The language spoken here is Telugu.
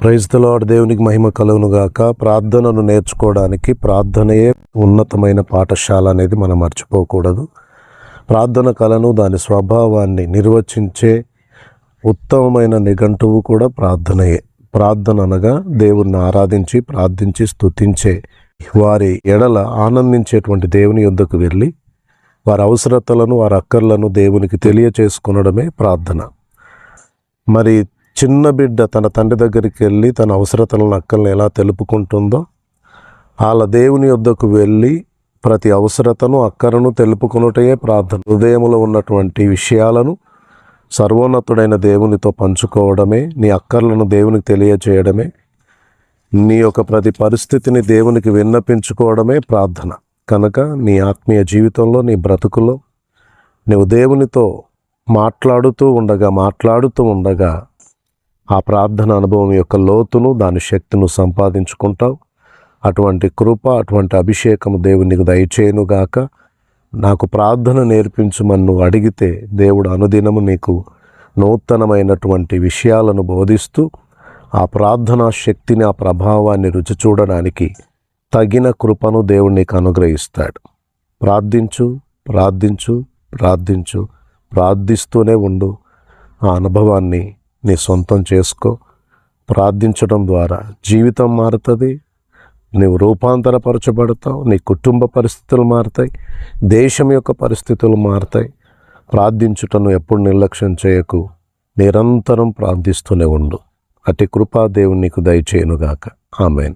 క్రైస్తలాడు దేవునికి మహిమ కలుగును గాక. ప్రార్థనను నేర్చుకోవడానికి ప్రార్థనయే ఉన్నతమైన పాఠశాల అనేది మనం మర్చిపోకూడదు. ప్రార్థన కళను దాని స్వభావాన్ని నిర్వచించే ఉత్తమమైన నిఘంటువు కూడా ప్రార్థనయే. ప్రార్థన అనగా దేవుణ్ణి ఆరాధించి ప్రార్థించి స్తుతించే వారి ఎడల ఆనందించేటువంటి దేవుని యొద్దకు వెళ్ళి వారి అవసరతలను వారి అక్కర్లను దేవునికి తెలియచేసుకొనడమే ప్రార్థన. మరి చిన్న బిడ్డ తన తండ్రి దగ్గరికి వెళ్ళి తన అవసరతలను అక్కలను ఎలా తెలుపుకుంటుందో వాళ్ళ దేవుని యొద్దకు వెళ్ళి ప్రతి అవసరతను అక్కరను తెలుపుకునుటయే ప్రార్థన. హృదయములో ఉన్నటువంటి విషయాలను సర్వోన్నతుడైన దేవునితో పంచుకోవడమే నీ అక్కర్లను దేవునికి తెలియచేయడమే నీ యొక్క ప్రతి పరిస్థితిని దేవునికి విన్నపించుకోవడమే ప్రార్థన. కనుక నీ ఆత్మీయ జీవితంలో నీ బ్రతుకులో నీవు దేవునితో మాట్లాడుతూ ఉండగా మాట్లాడుతూ ఉండగా ఆ ప్రార్థన అనుభవం యొక్క లోతును దాని శక్తిను సంపాదించుకుంటావు. అటువంటి కృప అటువంటి అభిషేకము దేవునికి దయచేయనుగాక నాకు ప్రార్థన నేర్పించమని నువ్వు అడిగితే దేవుడు అనుదినము నీకు నూతనమైనటువంటి విషయాలను బోధిస్తూ ఆ ప్రార్థనా శక్తిని ఆ ప్రభావాన్ని రుచి చూడడానికి తగిన కృపను దేవుడు నీకు అనుగ్రహిస్తాడు. ప్రార్థించు ప్రార్థించు ప్రార్థించు ప్రార్థిస్తూనే ఉండు. ఆ అనుభవాన్ని నీ సొంతం చేసుకో. ప్రార్థించడం ద్వారా జీవితం మారుతుంది. నీవు రూపాంతరపరచబడతావు. నీ కుటుంబ పరిస్థితులు మారుతాయి. దేశం యొక్క పరిస్థితులు మారుతాయి. ప్రార్థించుటను ఎప్పుడు నిర్లక్ష్యం చేయకు. నిరంతరం ప్రార్థిస్తూనే ఉండు. అతి కృపా దేవుడు నీకు దయచేయునుగాక. ఆమెన్.